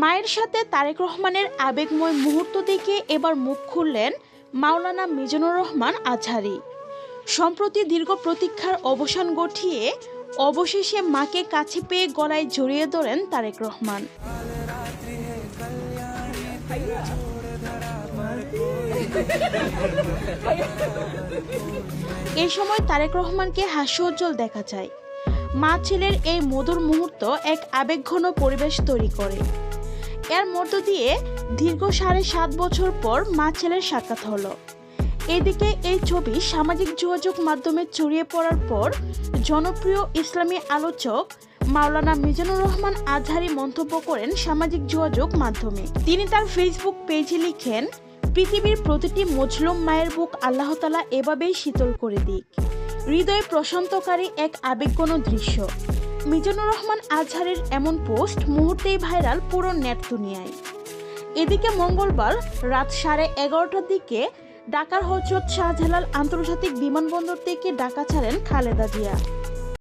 মায়ের সাথে তারেক রহমানের আবেগময় মুহূর্ত দেখে এবার মুখ খুললেন মাওলানা মিজানুর রহমান আজহারি। সম্প্রতি দীর্ঘ প্রতীক্ষার অবসান ঘটিয়ে অবশেষে মাকে কাছে পেয়ে গলায় জড়িয়ে ধরেন তারেক রহমান। এই সময় তারেক রহমানকে হাস্যোজ্জ্বল দেখা যায়। মা ছেলের এই মধুর মুহূর্ত এক আবেগঘন পরিবেশ তৈরি করে। এর মধ্য দিয়ে দীর্ঘ সাড়ে সাত বছর পর মা ছেলের সাক্ষাৎ হলো। এদিকে এই ছবি সামাজিক যোগাযোগ মাধ্যমে ছড়িয়ে পড়ার পর জনপ্রিয় ইসলামী আলোচক মাওলানা মিজানুর রহমান আজহারি মন্তব্য করেন সামাজিক যোগাযোগ মাধ্যমে। তিনি তার ফেসবুক পেজে লিখেন পৃথিবীর প্রতিটি মজলুম মায়ের বুক আল্লাহ তালা এভাবেই শীতল করে দিক। হৃদয় প্রশান্তকারী এক আবেগঘন দৃশ্য। মিজানুর রহমান আজহারের এমন পোস্ট মুহূর্তেই ভাইরাল পুরো নেট দুনিয়ায়। এদিকে মঙ্গলবার রাত সাড়ে এগারোটার দিকে ঢাকার হজরত শাহজালাল আন্তর্জাতিক বিমানবন্দর থেকে ঢাকা ছাড়েন খালেদা জিয়া।